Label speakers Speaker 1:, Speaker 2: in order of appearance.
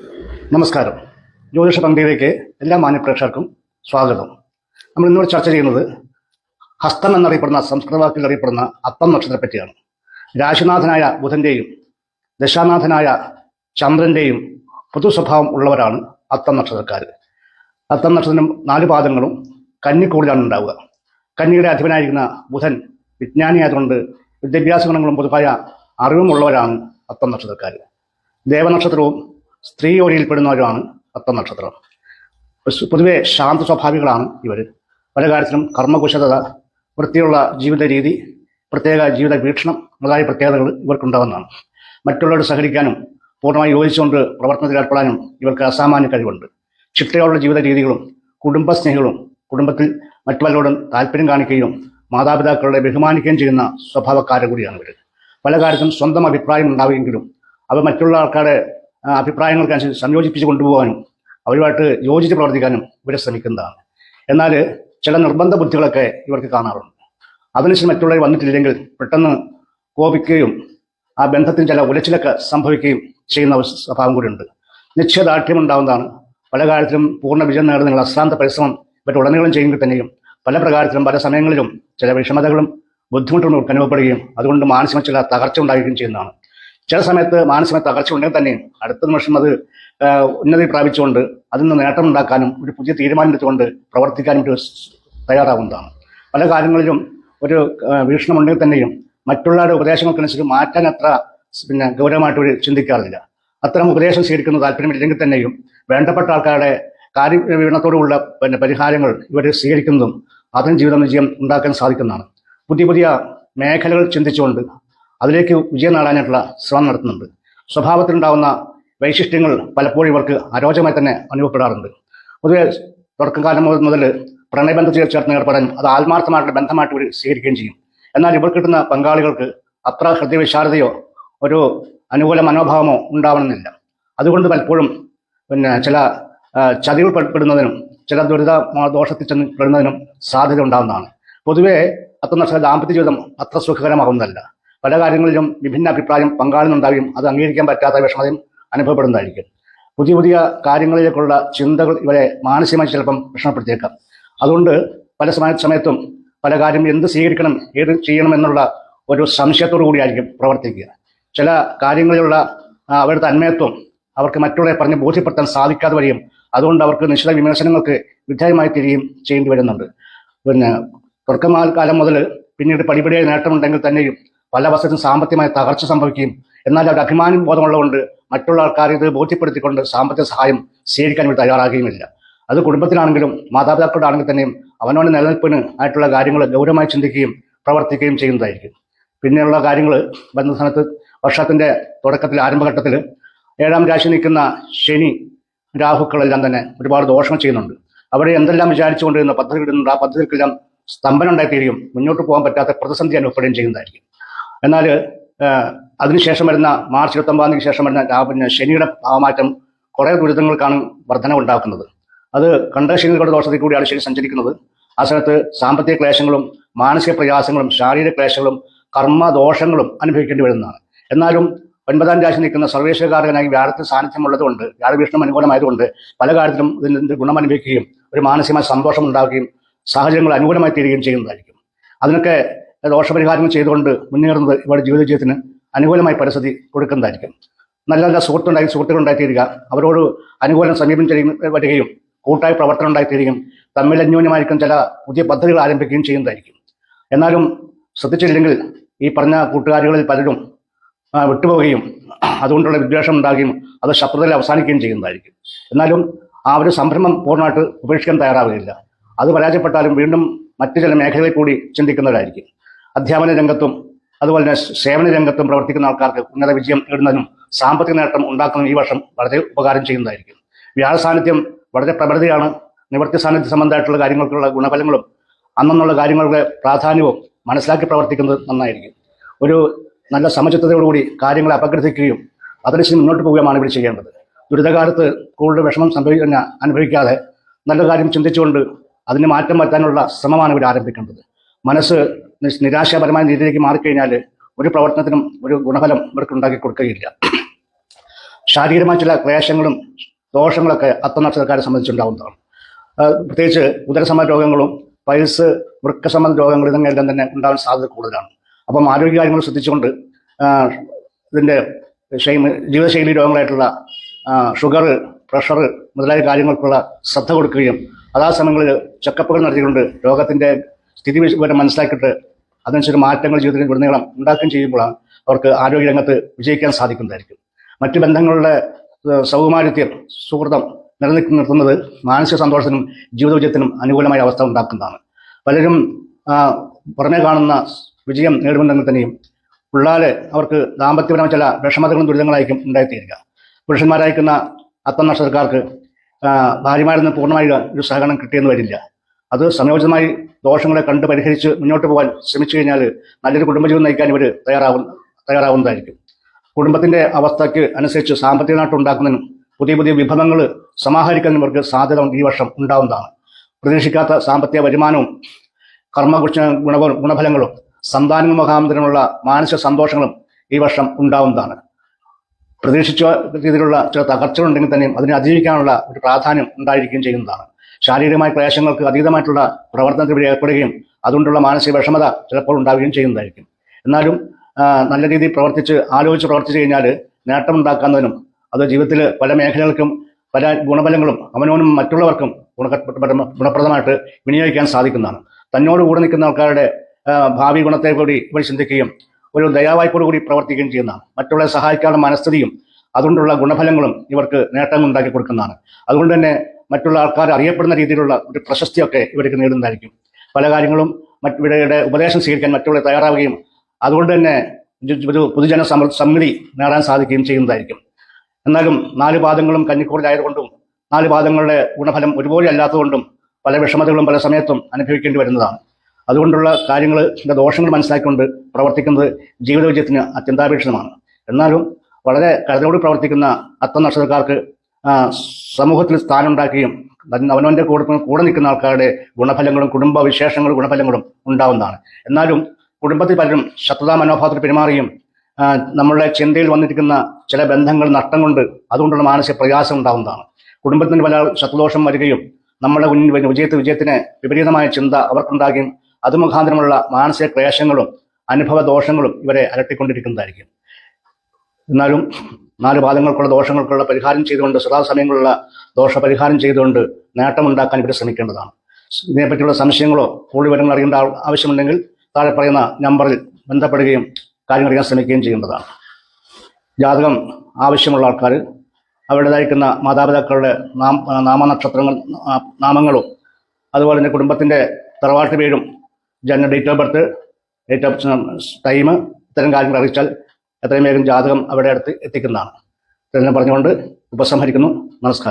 Speaker 1: നമസ്കാരം. ജ്യോതിഷ പങ്ക്തിയിലേക്ക് എല്ലാ മാന്യപ്രേക്ഷകർക്കും സ്വാഗതം. നമ്മൾ ഇന്നിവിടെ ചർച്ച ചെയ്യുന്നത് ഹസ്തം എന്നറിയപ്പെടുന്ന സംസ്കൃത വാക്കിൽ അറിയപ്പെടുന്ന അപ്പം നക്ഷത്രത്തെ പറ്റിയാണ് രാശിനാഥനായ ബുധന്റെയും ദശാനാഥനായ ചന്ദ്രന്റെയും പൊതു സ്വഭാവം ഉള്ളവരാണ് അത്തം നക്ഷത്രക്കാർ അത്തം നക്ഷത്രം നാല് പാദങ്ങളും കന്നിക്കൂടിലാണ് ഉണ്ടാവുക. കന്നിയുടെ അധിപനായിരിക്കുന്ന ബുധൻ വിജ്ഞാനിയായതുകൊണ്ട് വിദ്യാഭ്യാസ ഗുണങ്ങളും പൊതുവായ അറിവുമുള്ളവരാണ് അത്തം നക്ഷത്രക്കാർ ദേവനക്ഷത്രവും സ്ത്രീ ഒരിയിൽപ്പെടുന്നവരുമാണ് നക്ഷത്രം. പൊതുവെ ശാന്ത സ്വഭാവികളാണ് ഇവർ പല കാര്യത്തിലും കർമ്മകുശലത വൃത്തിയുള്ള ജീവിത രീതി പ്രത്യേക ജീവിത വീക്ഷണം മുതലായ പ്രത്യേകതകൾ ഇവർക്കുണ്ടാവുന്നതാണ്. മറ്റുള്ളവരോട് സഹകരിക്കാനും പൂർണമായി യോജിച്ചുകൊണ്ട് പ്രവർത്തനത്തിൽ ഏർപ്പെടാനും ഇവർക്ക് അസാമാന്യ കഴിവുണ്ട്. ചിട്ടയോടുള്ള ജീവിത രീതികളും കുടുംബസ്നേഹികളും കുടുംബത്തിൽ മറ്റു പലരോടും താല്പര്യം കാണിക്കുകയും മാതാപിതാക്കളെ ബഹുമാനിക്കുകയും ചെയ്യുന്ന സ്വഭാവക്കാരെ കൂടിയാണ് ഇവർ പല കാര്യത്തിലും സ്വന്തം അഭിപ്രായം ഉണ്ടാവുമെങ്കിലും അവ മറ്റുള്ള ആൾക്കാരുടെ ആ, അഭിപ്രായങ്ങൾക്കനുസരിച്ച് സംയോജിപ്പിച്ച് കൊണ്ടുപോകാനും അവരുമായിട്ട് യോജിച്ച് പ്രവർത്തിക്കാനും ഇവരെ ശ്രമിക്കുന്നതാണ്. എന്നാൽ ചില നിർബന്ധ ബുദ്ധികളൊക്കെ ഇവർക്ക് കാണാറുണ്ട്. അതിനുശേഷം മറ്റുള്ളവർ വന്നിട്ടില്ലെങ്കിൽ പെട്ടെന്ന് കോപിക്കുകയും ആ ബന്ധത്തിന് ചില ഉലച്ചിലൊക്കെ സംഭവിക്കുകയും ചെയ്യുന്ന സ്വഭാവം കൂടിയുണ്ട്. നിശ്ചയദാർഢ്യം ഉണ്ടാവുന്നതാണ്. പല കാര്യത്തിലും പൂർണ വിജയം നേടുന്നതിനുള്ള അശ്രാന്ത പരിശ്രമം ഇവരുടെ ഉടനീളം ചെയ്യുമെങ്കിൽ തന്നെയും പല പ്രകാരത്തിലും പല സമയങ്ങളിലും ചില വിഷമതകളും ബുദ്ധിമുട്ടുകളും അനുഭവപ്പെടുകയും അതുകൊണ്ട് മാനസിക ചില തകർച്ച ഉണ്ടാകുകയും ചെയ്യുന്നതാണ്. ചില സമയത്ത് മാനസിക തകർച്ച ഉണ്ടെങ്കിൽ തന്നെ അടുത്ത നിമിഷം അത് ഉന്നതി പ്രാപിച്ചുകൊണ്ട് അതിൽ നിന്ന് നേട്ടം ഉണ്ടാക്കാനും ഒരു പുതിയ തീരുമാനം എടുത്തുകൊണ്ട് പ്രവർത്തിക്കാനും ഒരു തയ്യാറാവുന്നതാണ്. പല കാര്യങ്ങളിലും ഒരു വീക്ഷണം ഉണ്ടെങ്കിൽ തന്നെയും മറ്റുള്ളവരുടെ ഉപദേശങ്ങൾക്കനുസരിച്ച് മാറ്റാൻ അത്ര പിന്നെ ഗൗരവമായിട്ട് ഒരു ചിന്തിക്കാറില്ല. അത്തരം ഉപദേശം സ്വീകരിക്കുന്ന താല്പര്യമില്ലെങ്കിൽ തന്നെയും വേണ്ടപ്പെട്ട ആൾക്കാരുടെ കാര്യവീണത്തോടുള്ള പിന്നെ പരിഹാരങ്ങൾ ഇവർ സ്വീകരിക്കുന്നതും അതിന് ജീവിതം വിജയം ഉണ്ടാക്കാൻ സാധിക്കുന്നതാണ്. പുതിയ പുതിയ മേഖലകൾ ചിന്തിച്ചുകൊണ്ട് അതിലേക്ക് വിജയം നേടാനായിട്ടുള്ള ശ്രമം നടത്തുന്നുണ്ട്. സ്വഭാവത്തിലുണ്ടാകുന്ന വൈശിഷ്ട്യങ്ങൾ പലപ്പോഴും ഇവർക്ക് അരോചമായി തന്നെ അനുഭവപ്പെടാറുണ്ട്. പൊതുവെ തുടക്കകാലം മുതൽ പ്രണയബന്ധത്തിൽ ചേർന്ന് ഏർപ്പെടാൻ അത് ആത്മാർത്ഥമായിട്ടുള്ള ബന്ധമായിട്ട് ഇവർ സ്വീകരിക്കുകയും ചെയ്യും. എന്നാൽ ഇവർ കിട്ടുന്ന പങ്കാളികൾക്ക് അത്ര ഹൃദയവിശാരതയോ ഒരു അനുകൂല മനോഭാവമോ ഉണ്ടാവണമെന്നില്ല. അതുകൊണ്ട് പലപ്പോഴും പിന്നെ ചില ചതികൾ പെടുന്നതിനും ചില ദുരിത ദോഷത്തിൽ ചെന്ന് പെടുന്നതിനും സാധ്യത ഉണ്ടാകുന്നതാണ് പൊതുവേ അത്ര ദാമ്പത്യ ജീവിതം അത്ര സുഖകരമാകുന്നതല്ല. പല കാര്യങ്ങളിലും വിഭിന്ന അഭിപ്രായം പങ്കാളിന്നുണ്ടാവുകയും അത് അംഗീകരിക്കാൻ പറ്റാത്ത വിഷമതയും അനുഭവപ്പെടുന്നതായിരിക്കും. പുതിയ പുതിയ കാര്യങ്ങളിലേക്കുള്ള ചിന്തകൾ ഇവരെ മാനസികമായി ചിലപ്പം വിഷമപ്പെടുത്തിയേക്കാം അതുകൊണ്ട് പല സമയ സമയത്തും പല കാര്യം എന്ത് സ്വീകരിക്കണം ഏത് ചെയ്യണം എന്നുള്ള ഒരു സംശയത്തോടു കൂടിയായിരിക്കും പ്രവർത്തിക്കുക. ചില കാര്യങ്ങളിലുള്ള അവരുടെ തന്മയത്വം അവർക്ക് മറ്റുള്ളവരെ പറഞ്ഞ് ബോധ്യപ്പെടുത്താൻ സാധിക്കാതെ വരികയും അതുകൊണ്ട് അവർക്ക് നിശ്ചിത വിമർശനങ്ങൾക്ക് വിധേയമായി തീരുകയും ചെയ്യേണ്ടി വരുന്നുണ്ട്. പിന്നെ തുടക്കമാൽ കാലം മുതൽ പിന്നീട് പടിപടിയായി നേട്ടമുണ്ടെങ്കിൽ തന്നെയും പല വശത്തും സാമ്പത്തികമായ തകർച്ച സംഭവിക്കുകയും എന്നാൽ അവരുടെ അഭിമാനം ബോധമുള്ളതുകൊണ്ട് മറ്റുള്ള ആൾക്കാരെ ഇത് ബോധ്യപ്പെടുത്തിക്കൊണ്ട് സാമ്പത്തിക സഹായം സ്വീകരിക്കാൻ ഇവർ തയ്യാറാകുകയുമില്ല. അത് കുടുംബത്തിനാണെങ്കിലും മാതാപിതാക്കളുടെ ആണെങ്കിൽ തന്നെയും അവനവന്റെ നിലനിൽപ്പിന് ആയിട്ടുള്ള കാര്യങ്ങൾ ഗൗരവമായി ചിന്തിക്കുകയും പ്രവർത്തിക്കുകയും ചെയ്യുന്നതായിരിക്കും. പിന്നെയുള്ള കാര്യങ്ങൾ ബന്ധസ്ഥാനത്ത് വർഷത്തിന്റെ തുടക്കത്തിൽ ആരംഭഘട്ടത്തിൽ ഏഴാം രാശി നിൽക്കുന്ന ശനി രാഹുക്കളെല്ലാം തന്നെ ഒരുപാട് ദോഷങ്ങൾ ചെയ്യുന്നുണ്ട്. അവിടെ എന്തെല്ലാം വിചാരിച്ചുകൊണ്ടിരുന്ന പദ്ധതി ഇടുന്നുണ്ട് ആ പദ്ധതികൾക്കെല്ലാം സ്തംഭനം ഉണ്ടായിത്തീരുകയും മുന്നോട്ട് പോകാൻ പറ്റാത്ത പ്രതിസന്ധി അനുഭവപ്പെടുകയും ചെയ്യുന്നതായിരിക്കും. എന്നാൽ അതിനുശേഷം വരുന്ന മാർച്ച് ഇരുപത്തൊമ്പതാം തീയതിക്ക് ശേഷം വരുന്ന പിന്നെ ശനിയുടെ ഭാവമാറ്റം കുറേ ദുരിതങ്ങൾക്കാണ് വർധന ഉണ്ടാക്കുന്നത്. അത് കണ്ട ശനികളുടെ ദോഷത്തിൽ കൂടിയാണ് ശനി സഞ്ചരിക്കുന്നത്. ആ സമയത്ത് സാമ്പത്തിക ക്ലേശങ്ങളും മാനസിക പ്രയാസങ്ങളും ശാരീരിക ക്ലേശങ്ങളും കർമ്മ ദോഷങ്ങളും അനുഭവിക്കേണ്ടി വരുന്നതാണ്. എന്നാലും ഒൻപതാം രാശി നിൽക്കുന്ന സർവേശ്വരകാരകനായി വ്യാഴത്തിൽ സാന്നിധ്യമുള്ളതുകൊണ്ട് വ്യാഴവീഷ്ണം അനുകൂലമായതുകൊണ്ട് പല കാര്യത്തിലും ഇതിന്റെ ഗുണം അനുഭവിക്കുകയും ഒരു മാനസികമായ സന്തോഷം ഉണ്ടാവുകയും സാഹചര്യങ്ങൾ അനുകൂലമായി തീരുകയും ചെയ്യുന്നതായിരിക്കും. അതിനൊക്കെ ദോഷപരിഹാരങ്ങൾ ചെയ്തുകൊണ്ട് മുന്നേറുന്നത് ഇവരുടെ ജീവിത ജീവിതത്തിന് അനുകൂലമായ പരിസ്ഥിതി കൊടുക്കുന്നതായിരിക്കും. നല്ല നല്ല സുഹൃത്തുണ്ടായി സുഹൃത്തുക്കൾ ഉണ്ടായിത്തീരുക അവരോട് അനുകൂലം സമീപം വരികയും കൂട്ടായ പ്രവർത്തനം ഉണ്ടായിത്തീരുകയും തമ്മിൽ അന്യോന്യമായിരിക്കും ചില പുതിയ പദ്ധതികൾ ആരംഭിക്കുകയും ചെയ്യുന്നതായിരിക്കും. എന്നാലും ശ്രദ്ധിച്ചില്ലെങ്കിൽ ഈ പറഞ്ഞ കൂട്ടുകാരികളിൽ പലരും വിട്ടുപോവുകയും അതുകൊണ്ടുള്ള വിദ്വേഷം ഉണ്ടാകുകയും അത് ശത്രുതയിൽ അവസാനിക്കുകയും ചെയ്യുന്നതായിരിക്കും. എന്നാലും ആ ഒരു സംരംഭം പൂർണമായിട്ട് ഉപേക്ഷിക്കാൻ തയ്യാറാവുകയില്ല. അത് പരാജയപ്പെട്ടാലും വീണ്ടും മറ്റു ചില മേഖലകളിൽ കൂടി ചിന്തിക്കുന്നവരായിരിക്കും. അധ്യാപന രംഗത്തും അതുപോലെ തന്നെ സേവന രംഗത്തും പ്രവർത്തിക്കുന്ന ആൾക്കാർക്ക് ഉന്നത വിജയം നേടുന്നതിനും സാമ്പത്തിക നേട്ടം ഉണ്ടാക്കുന്ന ഈ വർഷം വളരെ ഉപകാരം ചെയ്യുന്നതായിരിക്കും. വ്യാഴ സാന്നിധ്യം വളരെ പ്രബലതയാണ്. നിവർത്തി സാന്നിധ്യ സംബന്ധമായിട്ടുള്ള കാര്യങ്ങൾക്കുള്ള ഗുണഫലങ്ങളും അന്നുള്ള കാര്യങ്ങളുടെ പ്രാധാന്യവും മനസ്സിലാക്കി പ്രവർത്തിക്കുന്നത് നന്നായിരിക്കും. ഒരു നല്ല സമചിത്തതയോടുകൂടി കാര്യങ്ങളെ അപഗ്രഥിക്കുകയും അതിനുശേഷം മുന്നോട്ട് പോവുകയുമാണ് ഇവിടെ ചെയ്യേണ്ടത്. ദുരിതകാലത്ത് കൂടുതൽ വിഷമം സംഭവിക്കുന്ന അനുഭവിക്കാതെ നല്ല കാര്യം ചിന്തിച്ചുകൊണ്ട് അതിന് മാറ്റം വരുത്താനുള്ള ശ്രമമാണ് ഇവർ ആരംഭിക്കേണ്ടത്. മനസ്സ് നിരാശാപരമായ രീതിയിലേക്ക് മാറിക്കഴിഞ്ഞാൽ ഒരു പ്രവർത്തനത്തിനും ഒരു ഗുണഫലം ഇവർക്ക് ഉണ്ടാക്കി കൊടുക്കുകയില്ല. ശാരീരികമായ ചില ക്ലേശങ്ങളും ദോഷങ്ങളൊക്കെ അത്തനക്ഷത്രക്കാരെ സംബന്ധിച്ചുണ്ടാവുന്നതാണ്. പ്രത്യേകിച്ച് ഉദരസംബന്ധ രോഗങ്ങളും പൈൽസ് വൃക്കസംബന്ധ രോഗങ്ങൾ ഇതെല്ലാം തന്നെ ഉണ്ടാകാൻ സാധ്യത കൂടുതലാണ്. അപ്പം ആരോഗ്യ കാര്യങ്ങൾ ശ്രദ്ധിച്ചുകൊണ്ട് ഇതിന്റെ ജീവിതശൈലി രോഗങ്ങളായിട്ടുള്ള ഷുഗർ പ്രഷർ മുതലായ കാര്യങ്ങൾക്കുള്ള ശ്രദ്ധ കൊടുക്കുകയും അതാ സമയങ്ങളിൽ ചെക്കപ്പുകൾ നടത്തിക്കൊണ്ട് രോഗത്തിന്റെ സ്ഥിതി വിവരം മനസ്സിലാക്കിയിട്ട് അതനുസരിച്ച് മാറ്റങ്ങൾ ജീവിതത്തിൽ ഉടനീളം ഉണ്ടാക്കുകയും ചെയ്യുമ്പോഴാണ് അവർക്ക് ആരോഗ്യരംഗത്ത് വിജയിക്കാൻ സാധിക്കുന്നതായിരിക്കും. മറ്റു ബന്ധങ്ങളുടെ സൗകുമാരിത്യം സുഹൃതം നിലനിൽക്കി നിർത്തുന്നത് മാനസിക സന്തോഷത്തിനും ജീവിത വിജയത്തിനും അനുകൂലമായ അവസ്ഥ ഉണ്ടാക്കുന്നതാണ്. പലരും പുറമെ കാണുന്ന വിജയം നേടുമെന്നെങ്കിൽ തന്നെയും പിള്ളാൽ അവർക്ക് ദാമ്പത്യപരമായ ചില വിഷമതകളും ദുരിതങ്ങളായിരിക്കും ഉണ്ടായിത്തീരുക. പുരുഷന്മാരായിരിക്കുന്ന അത്തം നക്ഷത്രക്കാർക്ക് ഭാര്യമാരിൽ നിന്ന് പൂർണമായി ഒരു സഹകരണം കിട്ടിയെന്ന് വരില്ല. അത് സമയോചിതമായി ദോഷങ്ങളെ കണ്ട് പരിഹരിച്ച് മുന്നോട്ട് പോകാൻ ശ്രമിച്ചു കഴിഞ്ഞാൽ നല്ലൊരു കുടുംബജീവിതം നയിക്കാൻ ഇവർ തയ്യാറാവും തയ്യാറാവുന്നതായിരിക്കും. കുടുംബത്തിന്റെ അവസ്ഥയ്ക്ക് അനുസരിച്ച് സാമ്പത്തിക നാട്ടം ഉണ്ടാക്കുന്നതിനും പുതിയ പുതിയ വിഭവങ്ങൾ സമാഹരിക്കുന്നതിനും ഇവർക്ക് സാധ്യത ഈ വർഷം ഉണ്ടാവുന്നതാണ്. പ്രതീക്ഷിക്കാത്ത സാമ്പത്തിക വരുമാനവും കർമ്മ ഗുണ ഗുണഫലങ്ങളും സന്താനങ്ങൾ മുഖാന്തരമുള്ള മാനസിക സന്തോഷങ്ങളും ഈ വർഷം ഉണ്ടാവുന്നതാണ്. പ്രതീക്ഷിച്ച രീതിയിലുള്ള ചില തകർച്ചകളുണ്ടെങ്കിൽ തന്നെയും അതിനെ അതിജീവിക്കാനുള്ള ഒരു പ്രാധാന്യം ഉണ്ടായിരിക്കുകയും ചെയ്യുന്നതാണ്. ശാരീരികമായ ക്ലേശങ്ങൾക്ക് അതീതമായിട്ടുള്ള പ്രവർത്തനത്തിൽ ഏർപ്പെടുകയും അതുകൊണ്ടുള്ള മാനസിക വിഷമത ചിലപ്പോൾ ഉണ്ടാവുകയും ചെയ്യുന്നതായിരിക്കും. എന്നാലും നല്ല രീതിയിൽ പ്രവർത്തിച്ച് ആലോചിച്ച് പ്രവർത്തിച്ചു കഴിഞ്ഞാൽ നേട്ടമുണ്ടാക്കുന്നതിനും അത് ജീവിതത്തിൽ പല മേഖലകൾക്കും പല ഗുണഫലങ്ങളും അവനോനും മറ്റുള്ളവർക്കും ഗുണ ഗുണപ്രദമായിട്ട് വിനിയോഗിക്കാൻ സാധിക്കുന്നതാണ്. തന്നോട് കൂടെ നിൽക്കുന്ന ആൾക്കാരുടെ ഭാവി ഗുണത്തെ കൂടി ഇവർ ചിന്തിക്കുകയും ഒരു ദയാവായ്പോട് കൂടി പ്രവർത്തിക്കുകയും ചെയ്യുന്നതാണ്. മറ്റുള്ളവരെ സഹായിക്കാനുള്ള മനസ്ഥിതിയും അതുകൊണ്ടുള്ള ഗുണഫലങ്ങളും ഇവർക്ക് നേട്ടങ്ങൾ ഉണ്ടാക്കി കൊടുക്കുന്നതാണ്. അതുകൊണ്ട് തന്നെ മറ്റുള്ള ആൾക്കാർ അറിയപ്പെടുന്ന രീതിയിലുള്ള ഒരു പ്രശസ്തിയൊക്കെ ഇവർക്ക് നേടുന്നതായിരിക്കും. പല കാര്യങ്ങളും മറ്റിവരുടെ ഉപദേശം സ്വീകരിക്കാൻ മറ്റുള്ളവർ തയ്യാറാവുകയും അതുകൊണ്ട് തന്നെ ഒരു പൊതുജന സമ- സമിതി നേടാൻ സാധിക്കുകയും ചെയ്യുന്നതായിരിക്കും. എന്നാലും നാല് പാദങ്ങളും കഞ്ഞിക്കൂറിലായതുകൊണ്ടും നാല് പാദങ്ങളുടെ ഗുണഫലം ഒരുപോലെ അല്ലാത്തതുകൊണ്ടും പല വിഷമതകളും പല സമയത്തും അനുഭവിക്കേണ്ടി വരുന്നതാണ്. അതുകൊണ്ടുള്ള കാര്യങ്ങൾ ദോഷങ്ങൾ മനസ്സിലാക്കിക്കൊണ്ട് പ്രവർത്തിക്കുന്നത് ജീവിത വിജയത്തിന് അത്യന്താപേക്ഷിതമാണ്. എന്നാലും വളരെ കരുതലോട് പ്രവർത്തിക്കുന്ന അത്ത നക്ഷത്രക്കാർക്ക് സമൂഹത്തിൽ സ്ഥാനം ഉണ്ടാക്കുകയും അതിന് അവനവന്റെ കൂടെ കൂടെ നിൽക്കുന്ന ആൾക്കാരുടെ ഗുണഫലങ്ങളും കുടുംബ വിശേഷങ്ങളും ഗുണഫലങ്ങളും ഉണ്ടാവുന്നതാണ്. എന്നാലും കുടുംബത്തിൽ പലരും ശത്രുതാ മനോഭാവത്തിൽ പെരുമാറുകയും നമ്മളുടെ ചിന്തയിൽ വന്നിരിക്കുന്ന ചില ബന്ധങ്ങൾ നഷ്ടം കൊണ്ട് അതുകൊണ്ടുള്ള മാനസിക പ്രയാസം ഉണ്ടാവുന്നതാണ്. കുടുംബത്തിന് പല ശത്രുദോഷം വരികയും നമ്മുടെ മുന്നിൽ വിജയത്തെ വിജയത്തിന് വിപരീതമായ ചിന്ത അവർക്കുണ്ടാകുകയും അത് മുഖാന്തരമുള്ള മാനസിക ക്ലേശങ്ങളും അനുഭവ ദോഷങ്ങളും ഇവരെ അലട്ടിക്കൊണ്ടിരിക്കുന്നതായിരിക്കും. എന്നാലും നാല് പാദങ്ങൾക്കുള്ള ദോഷങ്ങൾക്കുള്ള പരിഹാരം ചെയ്തുകൊണ്ട് സദാസമയങ്ങളുള്ള ദോഷപരിഹാരം ചെയ്തുകൊണ്ട് നേട്ടമുണ്ടാക്കാൻ ഇവർ ശ്രമിക്കേണ്ടതാണ്. ഇതിനെപ്പറ്റിയുള്ള സംശയങ്ങളോ കൂടുതൽ വിവരങ്ങൾ അറിയേണ്ട ആവശ്യമുണ്ടെങ്കിൽ താഴെ പറയുന്ന നമ്പറിൽ ബന്ധപ്പെടുകയും കാര്യങ്ങൾ അറിയാൻ ശ്രമിക്കുകയും ചെയ്യേണ്ടതാണ് ജാതകം ആവശ്യമുള്ള ആൾക്കാർ അവരുടേതായിരിക്കുന്ന മാതാപിതാക്കളുടെ നാം നാമനക്ഷത്രങ്ങൾ നാമങ്ങളും അതുപോലെ തന്നെ കുടുംബത്തിന്റെ തറവാട്ട് പേരും ജനന date of birth date of time ഇത്തരം കാര്യങ്ങൾ അറിയിച്ചാൽ എത്രയും വേഗം ജാതകം അവിടെ അടുത്ത് എത്തിക്കുന്നതാണ്. ഇതെല്ലാം പറഞ്ഞുകൊണ്ട് ഉപസംഹരിക്കുന്നു. നമസ്കാരം.